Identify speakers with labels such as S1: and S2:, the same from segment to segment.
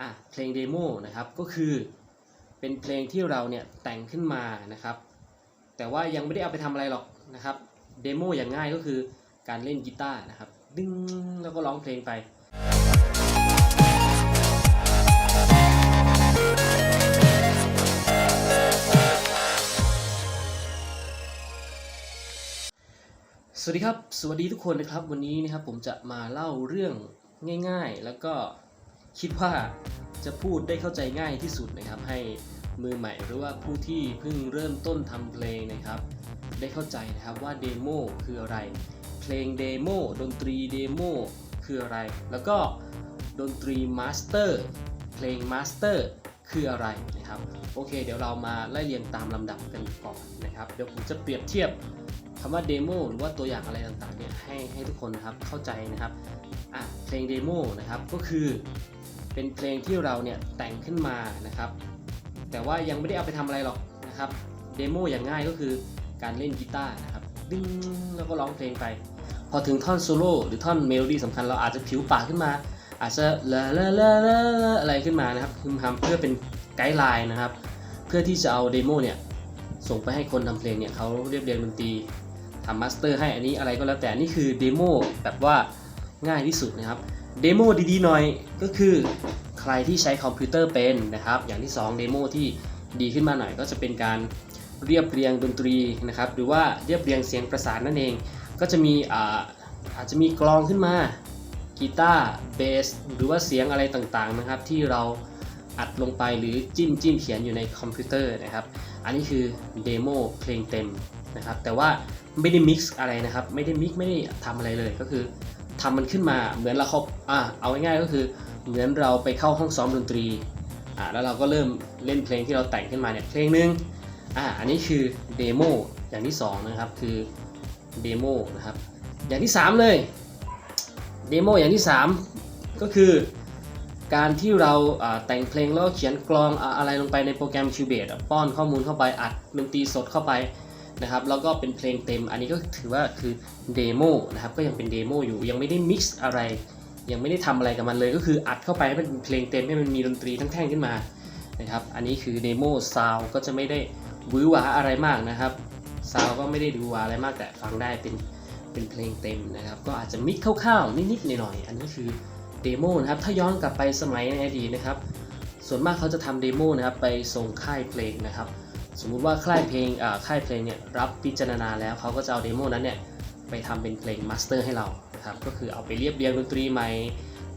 S1: อะเพลงเดโมนะครับก็คือเป็นเพลงที่เราเนี่ยแต่งขึ้นมานะครับ แต่ว่ายังไม่ได้เอาไปทำอะไรหรอกนะครับเดโมอย่างง่ายก็คือการเล่นกีตาร์นะครับ ดึงแล้วก็ร้องเพลงไปสวัสดีครับ สวัสดีทุกคนนะครับ วันนี้นะครับผมจะมาเล่าเรื่องง่าย ๆ แล้วก็ คิดว่าจะพูดได้เข้าใจง่ายที่สุดนะครับ ให้มือใหม่หรือว่าผู้ที่เพิ่งเริ่มต้นทำเพลงนะครับ ได้เข้าใจนะครับว่าเดโมคืออะไร เพลงเดโมดนตรีเดโมคืออะไร แล้วก็ดนตรีมาสเตอร์เพลงมาสเตอร์คืออะไรนะครับโอเค เดี๋ยวเรามาไล่เรียงตามลำดับกันก่อนนะครับเดี๋ยวผมจะเปรียบเทียบคำว่าเดโมหรือว่าตัวอย่างอะไรต่างๆเนี่ยให้ให้ทุกคนนะครับเข้าใจนะครับอะเพลงเดโมนะครับก็คือ เป็นเพลงที่เราเนี่ยแต่งขึ้นมานะครับ แต่ว่ายังไม่ได้เอาไปทำอะไรหรอกนะครับ เดโมอย่างง่ายก็คือการเล่นกีตาร์นะครับดึงแล้วก็ร้องเพลงไป พอถึงท่อนโซโล่หรือท่อนเมโลดี้สำคัญเราอาจจะผิวปากขึ้นมา อาจจะละละละละอะไรขึ้นมานะครับคือทำเพื่อเป็นไกด์ไลน์นะครับ เพื่อที่จะเอาเดโมเนี่ยส่งไปให้คนทำเพลงเนี่ยเขาเรียบเรียงดนตรีทำมาสเตอร์ให้อันนี้อะไรก็แล้วแต่นี่คือเดโมแบบว่าง่ายที่สุดนะครับ เดโมดีๆหน่อยก็คือใครที่ใช้คอมพิวเตอร์เป็นนะครับ อย่างที่ 2 เดโมที่ดีขึ้นมาหน่อยก็จะเป็นการเรียบเรียงดนตรีนะครับ หรือว่าเรียบเรียงเสียงประสานนั่นเอง ก็จะมีอาอาจจะมีกลองขึ้นมากีตาร์เบสหรือว่าเสียงอะไรต่างๆนะครับ ที่เราอัดลงไปหรือจิ้มจิ้มเขียนอยู่ในคอมพิวเตอร์นะครับ อันนี้คือเดโมเพลงเต็มนะครับ แต่ว่าไม่ได้มิกซ์อะไรนะครับ ไม่ได้มิกไม่ได้ทำอะไรเลยก็คือ ทำมันขึ้นมาเหมือนเราเขาอ่าเอาง่ายๆก็คือเหมือนเราไปเข้าห้องซ้อมดนตรีอ่าแล้วเราก็เริ่มเล่นเพลงที่เราแต่งขึ้นมาเนี่ยเพลงหนึ่งอ่าอันนี้คือเดโมอย่างที่สองนะครับคือเดโมนะครับอย่างที่สามเลยเดโมอย่างที่สามก็คือการที่เราแต่งเพลงแล้วเขียนกลองอะไรลงไปในโปรแกรม Cubase ป้อนข้อมูลเข้าไปอัดดนตรีสดเข้าไป นะครับแล้วก็เป็นเพลงเต็มอันนี้ก็ถือว่าคือเดโมนะครับก็ยังเป็นเดโมอยู่ยังไม่ได้มิกซ์อะไร ยังไม่ได้ทำอะไรกับมันเลยก็คืออัดเข้าไปให้มันเป็นเพลงเต็มให้มันมีดนตรีทั้งแท่งขึ้นมานะครับอันนี้คือเดโมซาวก็จะไม่ได้วือหวาอะไรมากนะครับซาวก็ไม่ได้ดูหวาอะไรมากแต่ฟังได้เป็นเป็นเพลงเต็มนะครับก็อาจจะมิกคร่าวๆนิดๆหน่อยๆอันนี้คือเดโมนะครับถ้าย้อนกลับไปสมัยในอดีตนะครับส่วนมากเขาจะทำเดโมนะครับไปส่งค่ายเพลงนะครับ สมมุติว่าค่ายเพลงค่ายเพลงเนี่ยรับพิจารณาแล้วเขาก็จะเอาเดโมนั้นเนี่ยไปทำเป็นเพลงมาสเตอร์ให้เรานะครับก็คือเอาไปเรียบเรียงดนตรีใหม่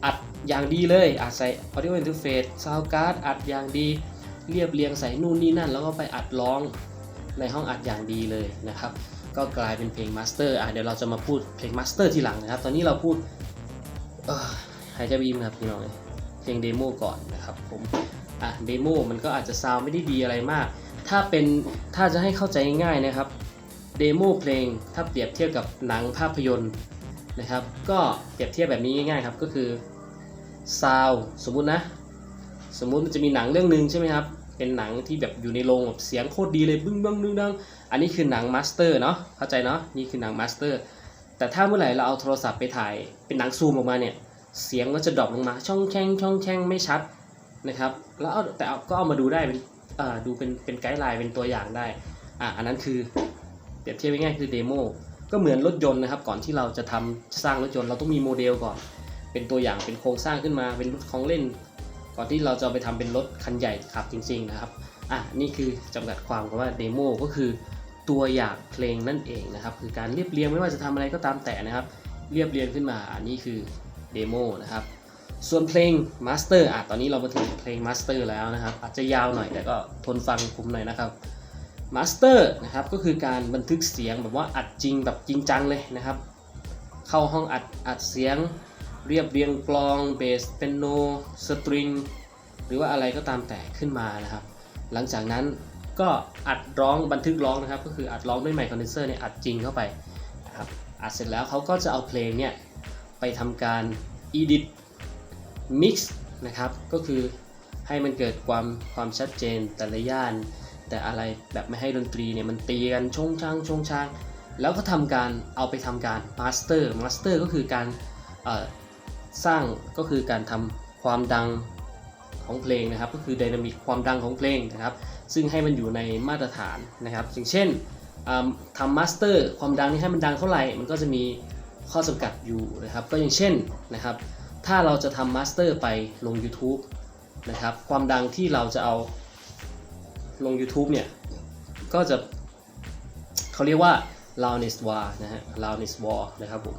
S1: อัดอย่างดีเลยอัดใส่ audio interface sound card อัดอย่างดี เรียบเรียงใส่นู่นนี่นั่น แล้วก็ไปอัดร้องในห้องอัดอย่างดีเลยนะครับก็กลายเป็นเพลงมาสเตอร์อะเดี๋ยวเราจะมาพูดเพลงมาสเตอร์ทีหลังนะครับ ตอนนี้เราพูดหายใจบีมครับพี่น้องเพลงเดโมก่อนนะครับผมอะเดโมมันก็อาจจะซาวไม่ได้ดีอะไรมาก ถ้าเป็นถ้าจะให้เข้าใจง่ายๆนะครับเดโมเพลงถ้าเปรียบเทียบกับหนังภาพยนตร์นะครับ ก็เปรียบเทียบแบบนี้ง่ายๆครับก็คือซาวสมมุตินะ สมมุติมันจะมีหนังเรื่องหนึ่งใช่ไหมครับ เป็นหนังที่แบบอยู่ในโรงแบบเสียงโคตรดีเลยบึ้งบึ้งดึงดังอันนี้คือหนังมาสเตอร์เนาะเข้าใจเนาะนี่คือหนังมาสเตอร์แต่ถ้าเมื่อไหร่เราเอาโทรศัพท์ไปถ่ายเป็นหนังซูมออกมาเนี่ยเสียงก็จะดรอปลงมาช่องแช่งช่องแช่งไม่ชัดนะครับ แล้วแต่ก็เอามาดูได้เป็น ดูเป็นเป็นไกด์ไลน์เป็นตัวอย่างได้อะอันนั้นคือเปรียบเทียบง่ายๆคือเดโมก็เหมือนรถยนต์นะครับ ก่อนที่เราจะทำสร้างรถยนต์เราต้องมีโมเดลก่อน เป็นตัวอย่างเป็นโครงสร้างขึ้นมาเป็นรถของเล่น ก่อนที่เราจะไปทำเป็นรถคันใหญ่ขับจริง ๆนะครับอะนี่คือจำกัดความคำว่าเดโมก็คือตัวอย่างเพลงนั่นเองนะครับ คือการเรียบเรียงไม่ว่าจะทำอะไรก็ตามแต่นะครับ เรียบเรียงขึ้นมาอันนี้คือเดโมนะครับ ส่วนเพลงมาสเตอร์อะตอนนี้เรามาถึงเพลงมาสเตอร์แล้วนะครับ อาจจะยาวหน่อยแต่ก็ทนฟังผมหน่อยนะครับมาสเตอร์นะครับก็คือการบันทึกเสียงแบบว่าอัดจริงแบบจริงจังเลยนะครับ เข้าห้องอัดอัดเสียง เรียบเรียงกลองเบสเปียโนสตริงหรือว่าอะไรก็ตามแต่ขึ้นมานะครับ หลังจากนั้นก็อัดร้องบันทึกร้องนะครับ ก็คืออัดร้องด้วยไมค์คอนเดนเซอร์เนี่ยอัดจริงเข้าไปนะครับอัดเสร็จแล้วเขาก็จะเอาเพลงเนี่ยไปทำการ edit mix นะครับ ก็คือให้มันเกิดความความชัดเจนแต่ละย่าน แต่อะไรแบบไม่ให้ดนตรีเนี่ยมันตีกันชงช่างชงช่าง แล้วก็ทำการเอาไปทำการ master master ก็คือการสร้างก็คือการทำความดังของเพลงนะครับ ก็คือไดนามิกความดังของเพลงนะครับ ซึ่งให้มันอยู่ในมาตรฐานนะครับ อย่างเช่นทำมาสเตอร์ความดังนี่ให้มันดังเท่าไหร่ มันก็จะมีข้อจำกัดอยู่นะครับ ก็อย่างเช่นนะครับ ถ้าเราจะทำมาสเตอร์ไปลง YouTube นะครับ ความดังที่เราจะเอาลง YouTube เนี่ย ก็จะเขาเรียกว่า loudness war นะฮะ loudness war นะครับผม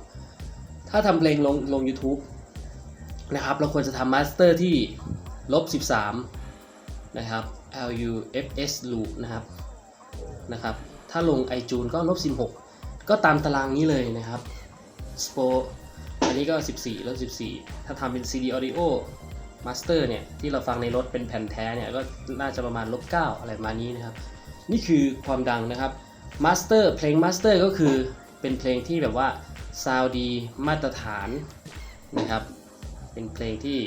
S1: ถ้าทำเพลงลงลง YouTube นะครับ เราควรจะทำมาสเตอร์ที่ลบ 13 นะครับ LUFS loop นะครับ นะครับ ถ้าลง iTunes ก็ลบ 16 ก็ตามตารางนี้เลยนะครับ SPO อันนี้ก็ 14ลบ14 ถ้าทำเป็น CD Audio Master เนี่ย ที่เราฟังในรถเป็นแผ่นแท้เนี่ย ก็น่าจะประมาณลบ 9 อะไรประมาณนี้นะครับ นี่คือความดังนะครับ Master เพลง Master ก็คือเป็นเพลงที่แบบว่าซาวดีมาตรฐานนะครับ เป็นเพลงที่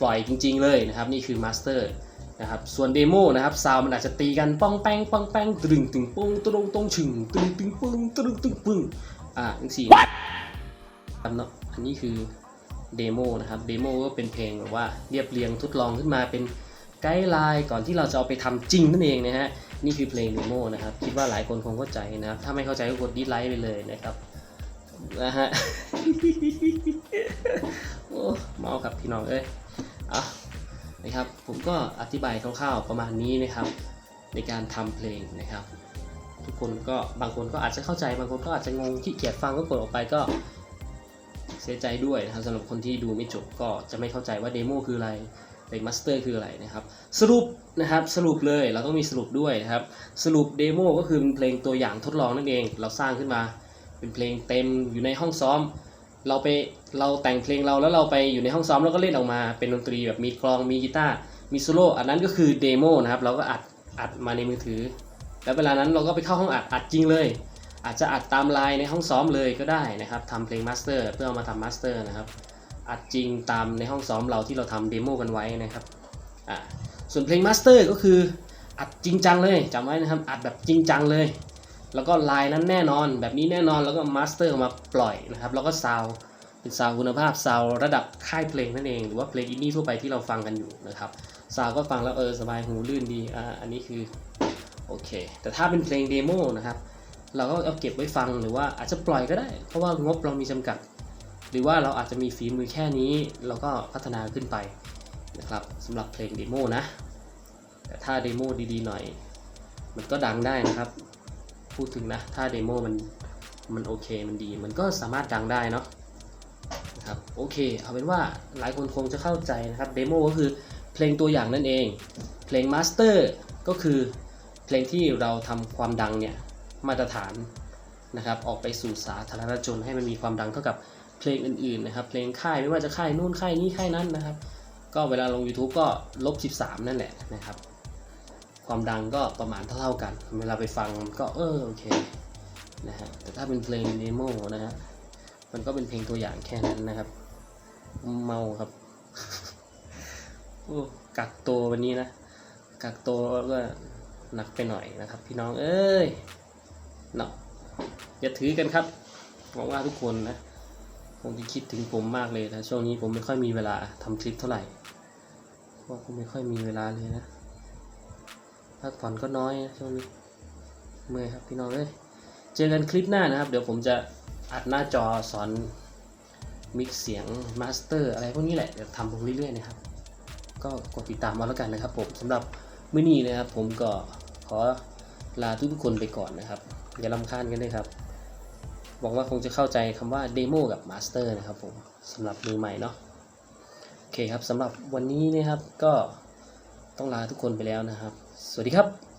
S1: ปล่อยจริง ๆ เลยนะครับ นี่คือ Master นะครับ ส่วนเดโมนะครับซาวมันอาจจะตีกันป้องแป้งป้องแป้งตึงตึงปุ้งตรงตรงชึงตึงตึงปึ้งตึงตึงปึ้งอ่าทั้ งสี่ครับเนาะอันนี้คือเดโมนะครับเดโมก็เป็นเพลงแบบว่าเรียบเรียงทดลองขึ้นมาเป็นไกด์ไลน์ก่อนที่เราจะเอาไปทำจริงนั่นเองนะฮะนี่คือเพลงเดโมนะครับคิดว่าหลายคนคงเข้าใจนะครับถ้าไม่เข้าใจก็กดดิสไลค์ไปเลยนะครับนะฮะโอ้เมาครับพี่น้องเอ้ยอะนะครับผมก็อธิบายคร่าวๆประมาณนี้นะครับ ในการทำเพลงนะครับ ทุกคนก็บางคนก็อาจจะเข้าใจบางคนก็อาจจะงงขี้เกียจฟังก็กดออกไปก็ สียใจด้วยนะครับสำหรับคนที่ดูไม่จบก็จะไม่เข้าใจว่าเดโมคืออะไรเพลงมาสเตอร์คืออะไรนะครับ สรุปนะครับสรุปเลยเราต้องมีสรุปด้วยนะครับ สรุปเดโมก็คือเป็นเพลงตัวอย่างทดลองนั่นเอง เราสร้างขึ้นมาเป็นเพลงเต็มอยู่ในห้องซ้อม เราไปเราแต่งเพลงเราแล้วเราไปอยู่ในห้องซ้อมแล้วก็เล่นออกมา เป็นดนตรีแบบมีกลองมีกีตาร์มีโซโล่อันนั้นก็คือเดโมนะครับเราก็อัดอัดมาในมือถือ แล้วเวลานั้นเราก็ไปเข้าห้องอัดอัดจริงเลย อาจจะอัดตามไลน์ในห้องซ้อมเลยก็ได้นะครับทำเพลงมาสเตอร์เพื่อเอามาทำมาสเตอร์นะครับ อัดจริงตามในห้องซ้อมเราที่เราทำเดโมกันไว้นะครับอ่าส่วนเพลงมาสเตอร์ก็คืออัดจริงจังเลยจำไว้นะครับอัดแบบจริงจังเลย แล้วก็ไลน์นั้นแน่นอนแบบนี้แน่นอนแล้วก็มาสเตอร์มาปล่อยนะครับแล้วก็ซาวเป็นซาวคุณภาพซาวระดับค่ายเพลงนั่นเองหรือว่าเพลงอินดี้ทั่วไปที่เราฟังกันอยู่นะครับซาวก็ฟังแล้วเออสบายหูลื่นดีอ่าอันนี้คือโอเคแต่ถ้าเป็นเพลงเดโมนะครับ เราก็เอาเก็บไว้ฟังหรือว่าอาจจะปล่อยก็ได้ เพราะว่างบเรามีจำกัด หรือว่าเราอาจจะมีฝีมือแค่นี้เราก็พัฒนาขึ้นไปนะครับสำหรับเพลงเดโมนะ แต่ถ้าเดโมดีๆหน่อย มันก็ดังได้นะครับ พูดถึงนะ ถ้าเดโมมันมันโอเคมันดี มันก็สามารถดังได้เนาะนะครับโอเค เอาเป็นว่าหลายคนคงจะเข้าใจนะครับเดโมก็คือเพลงตัวอย่างนั่นเอง เพลงมาสเตอร์ก็คือเพลงที่เราทำความดังเนี่ย มาตรฐานนะครับ ออกไปสู่สาธารณชนให้มันมีความดังเท่ากับเพลงอื่นๆนะครับ เพลงค่ายไม่ว่าจะค่ายนู่นค่ายนี้ค่ายนั้นนะครับ ก็เวลาลง YouTube ก็ลบ 13 นั่นแหละนะครับ ความดังก็ประมาณเท่าๆกัน เวลาไปฟังก็เออโอเคนะฮะแต่ถ้าเป็นเพลงเดโมนะฮะมันก็เป็นเพลงตัวอย่างแค่นั้นนะครับ เมาครับกักตัววันนี้นะกักตัวก็หนักไปหน่อยนะครับ พี่น้องเอ้ย เนาะอย่าถือกันครับหวังว่าทุกคนนะคงจะคิดถึงผมมากเลยนะช่วงนี้ผมไม่ค่อยมีเวลาทำคลิปเท่าไหร่เพราะผมไม่ค่อยมีเวลาเลยนะพักผ่อนก็น้อยนะช่วงนี้เมื่อยครับพี่น้องเอ้ยเจอกันคลิปหน้านะครับ เดี๋ยวผมจะอัดหน้าจอสอนมิกเสียงมาสเตอร์อะไรพวกนี้แหละเดี๋ยวทำลงเรื่อยๆนะครับ ก็กดติดตามมาแล้วกันนะครับผมสำหรับมื้อนี้นะครับผมก็ขอ ลาทุกๆคนไปก่อนนะครับ อย่าลำคาญกันเลยครับหวังว่าคงจะเข้าใจคำว่าเดโมกับมาสเตอร์นะครับผมสำหรับมือใหม่เนาะโอเคครับสำหรับวันนี้นะครับก็ต้องลาทุกคนไปแล้วนะครับ สวัสดีครับ